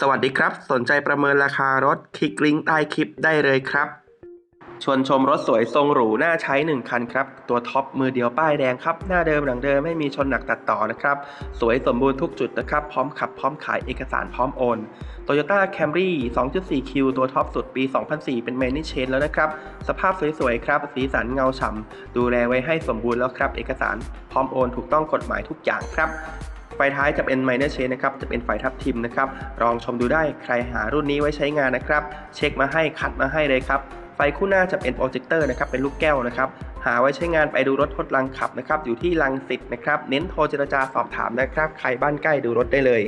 สวัสดีครับ สนใจประเมินราคารถคลิกลิงก์ใต้คลิปได้เลยครับ ชวนชมรถสวยทรงหรูน่าใช้ 1 คันครับ ตัวท็อปมือเดียวป้ายแดงครับ หน้าเดิมหลังเดิมไม่มีชนหนักตัดต่อนะครับ สวยสมบูรณ์ทุกจุดนะครับ พร้อมขับพร้อมขายเอกสารพร้อมโอน Toyota Camry 2.4Q ตัวท็อปสุดปี 2004 เป็นเมนิเชนแล้วนะครับ สภาพสวยๆครับ สีสันเงาฉ่ำดูแลไว้ให้สมบูรณ์แล้วครับ เอกสารพร้อมโอน ถูกต้องกฎหมายทุกอย่างครับ ไฟท้ายจะเป็น minor change นะครับ จะเป็นไฟทับทิมนะครับ ลองชมดูได้ใครหารุ่นนี้ไว้ใช้งานนะครับ เช็คมาให้คัดมาให้เลยครับ ไฟคู่หน้าจะเป็นโปรเจคเตอร์นะครับ เป็นลูกแก้วนะครับ หาไว้ใช้งานไปดูรถทดลองขับนะครับอยู่ที่ลังสิตนะครับเน้นโทรเจรจาสอบถามนะครับ ใครบ้านใกล้ดูรถได้เลย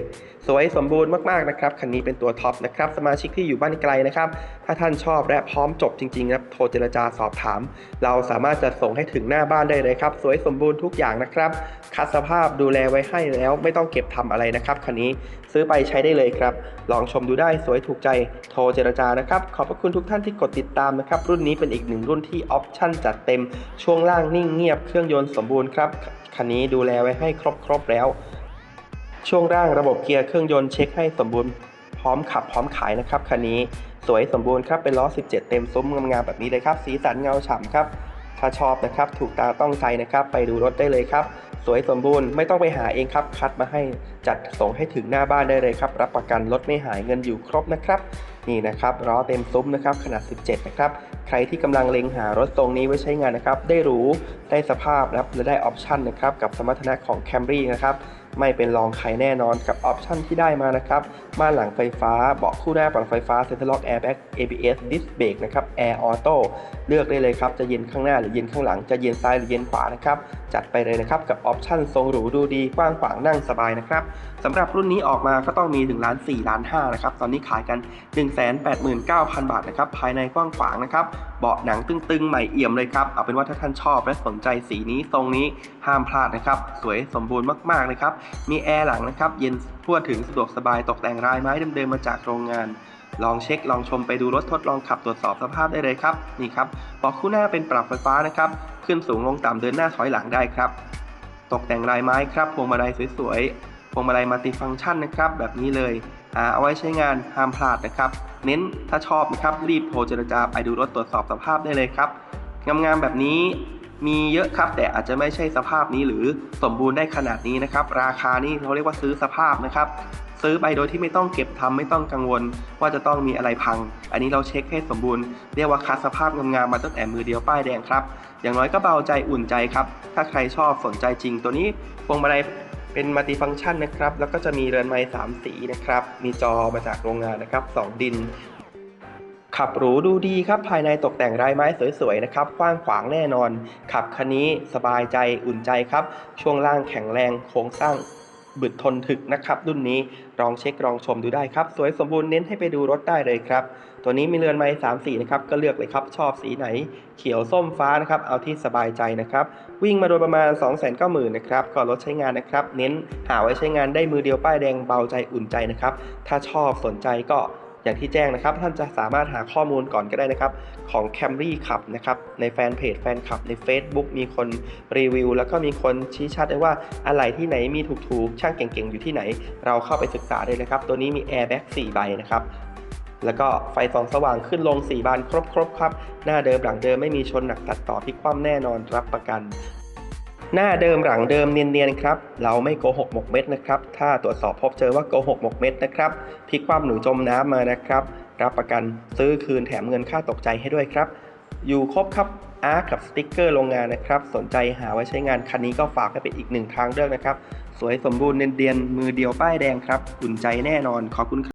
สวยสมบูรณ์มากๆนะครับคันนี้เป็นตัวท็อปนะครับสมาชิกที่อยู่บ้านไกลนะครับถ้าท่านชอบและพร้อมจบจริงๆนะโทรเจรจาสอบถาม เราสามารถจะส่งให้ถึงหน้าบ้านได้เลยครับสวยสมบูรณ์ทุกอย่างนะครับคัดสภาพดูแลไว้ให้แล้วไม่ต้องเก็บทำอะไรนะครับคันนี้ซื้อไปใช้ได้เลยครับ ลองชมดูได้สวยถูกใจโทรเจรจานะครับ ขอบพระคุณทุกท่านที่กดติดตามนะครับ รุ่นนี้เป็นอีกหนึ่งรุ่นที่ออปชั่นจัดเต็มช่วงล่างนิ่งเงียบเครื่องยนต์สมบูรณ์ครับ คันนี้ดูแลไว้ให้ครบๆแล้ว ช่วงล่างระบบเกียร์เครื่องยนต์เช็คให้สมบูรณ์พร้อมขับพร้อมขายนะครับคันนี้สวยสมบูรณ์ครับเป็นล้อ 17 เต็มซุ้มงามๆแบบนี้เลยครับ สีสันเงาฉ่ำครับ ถ้าชอบนะครับถูกตาต้องใจนะครับ ไปดูรถได้เลยครับ สวยสมบูรณ์ไม่ต้องไปหาเองครับ คัดมาให้จัดส่งให้ถึงหน้าบ้านได้เลยครับ รับประกันรถไม่หายเงินอยู่ครบนะครับ นี่นะครับล้อเต็มซุ้มนะครับขนาด 17 นะครับ ใครที่กำลังเล็งหารถทรงนี้ไว้ใช้งานนะครับ ได้หรู ได้สภาพนะครับ และได้ออปชันนะครับ กับสมรรถนะของ Camry นะครับ ไม่เป็นรองใครแน่นอนกับออปชันที่ได้มานะครับม่านหลังไฟฟ้า เบาะคู่หน้าปรับไฟฟ้าเซ็นทรัลล็อกแอร์แบ็ก ABS ดิสเบรกนะครับแอร์ออโต้เลือกได้เลยครับ จะเย็นข้างหน้าหรือเย็นข้างหลัง จะเย็นซ้ายหรือเย็นขวานะครับ จัดไปเลยนะครับ กับออปชันทรงหรูดูดีกว้างขวางนั่งสบายนะครับสำหรับรุ่นนี้ออกมาก็ต้องมี1ล้าน4ล้าน5นะครับ ตอนนี้ขายกัน 189,000 บาทนะครับ ภายในกว้างขวางนะครับ เบาะหนังตึงๆ ใหม่เอี่ยมเลยครับ เอาเป็นว่าถ้าท่านชอบและสนใจสีนี้ทรงนี้ห้ามพลาดนะครับ สวยสมบูรณ์มากๆเลยครับมีแอร์หลังนะครับ เย็นทั่วถึงสะดวกสบายตกแต่งลายไม้เดิมๆมาจากโรงงาน ลองเช็คลองชมไปดูรถทดลองขับตรวจสอบสภาพได้เลยครับ นี่ครับเบาะคู่หน้าเป็นปรับไฟฟ้านะครับ ขึ้นสูงลงต่ำเดินหน้าถอยหลังได้ครับ ตกแต่งลายไม้ครับพวงมาลัยสวยๆพวงมาลัยมัลติฟังก์ชันนะครับ แบบนี้เลยเอาไว้ใช้งานห้ามพลาดนะครับ เน้นถ้าชอบนะครับรีบโทรเจรจาไปดูรถตรวจสอบสภาพได้เลยครับงามๆแบบนี้ มีเยอะครับแต่อาจจะไม่ใช่สภาพนี้หรือสมบูรณ์ได้ขนาดนี้นะครับ ราคานี่เขาเรียกว่าซื้อสภาพนะครับ ซื้อไปโดยที่ไม่ต้องเก็บทำไม่ต้องกังวล ว่าจะต้องมีอะไรพัง อันนี้เราเช็คให้สมบูรณ์เรียกว่าคัดสภาพงามๆมาตั้งแต่มือเดียวป้ายแดงครับ อย่างน้อยก็เบาใจอุ่นใจครับ ถ้าใครชอบสนใจจริง ตัวนี้พวงมาลัยเป็นมัลติฟังก์ชันนะครับ แล้วก็จะมีเรือนไม้สามสีนะครับ มีจอมาจากโรงงานนะครับสองดิน ขับหรูดูดีครับ ภายในตกแต่งลายไม้สวยๆนะครับกว้างขวางแน่นอน ขับคันนี้สบายใจอุ่นใจครับ ช่วงล่างแข็งแรงโครงสร้างบึดทนถึกนะครับรุ่นนี้ลองเช็คลองชมดูได้ครับ สวยสมบูรณ์เน้นให้ไปดูรถได้เลยครับ ตัวนี้มีเรือนไม้สามสีนะครับก็เลือกเลยครับ ชอบสีไหน เขียวส้มฟ้านะครับ เอาที่สบายใจนะครับ วิ่งมาโดยประมาณ 2 9 0 0 0 0นะครับก็รถใช้งานนะครับ เน้นหาไว้ใช้งานได้มือเดียวป้ายแดงเบาใจอุ่นใจนะครับ ถ้าชอบสนใจก็ อย่างที่แจ้งนะครับ ท่านจะสามารถหาข้อมูลก่อนก็ได้นะครับ ของ Camry ขับนะครับในแฟนเพจแฟนคลับใน Facebook มีคนรีวิว แล้วก็มีคนชี้ชัดได้ว่าอะไรที่ไหนมีถูกๆ ช่างเก่งๆ อยู่ที่ไหน เราเข้าไปศึกษาได้เลยครับ ตัวนี้มี Airbag 4 ใบนะครับแล้วก็ไฟส่องสว่างขึ้นลง 4 บานครบๆครับ หน้าเดิมหลังเดิมไม่มีชนหนักตัดต่อพลิคว่ำแน่นอนรับประกัน หน้าเดิมหลังเดิมเนียนๆครับ เราไม่โกหกหมกเม็ดนะครับ ถ้าตรวจสอบพบเจอว่าโกหกหมกเม็ดนะครับพลิกคว่ำหนูจมน้ำมานะครับ รับประกันซื้อคืนแถมเงินค่าตกใจให้ด้วยครับ อยู่ครบครับอาร์กับสติกเกอร์โรงงานนะครับ สนใจหาไว้ใช้งานคันนี้ก็ฝากให้เป็นอีกหนึ่งทางเลือกนะครับ สวยสมบูรณ์เนียนๆมือเดียวป้ายแดงครับอุ่นใจแน่นอนขอบคุณครับ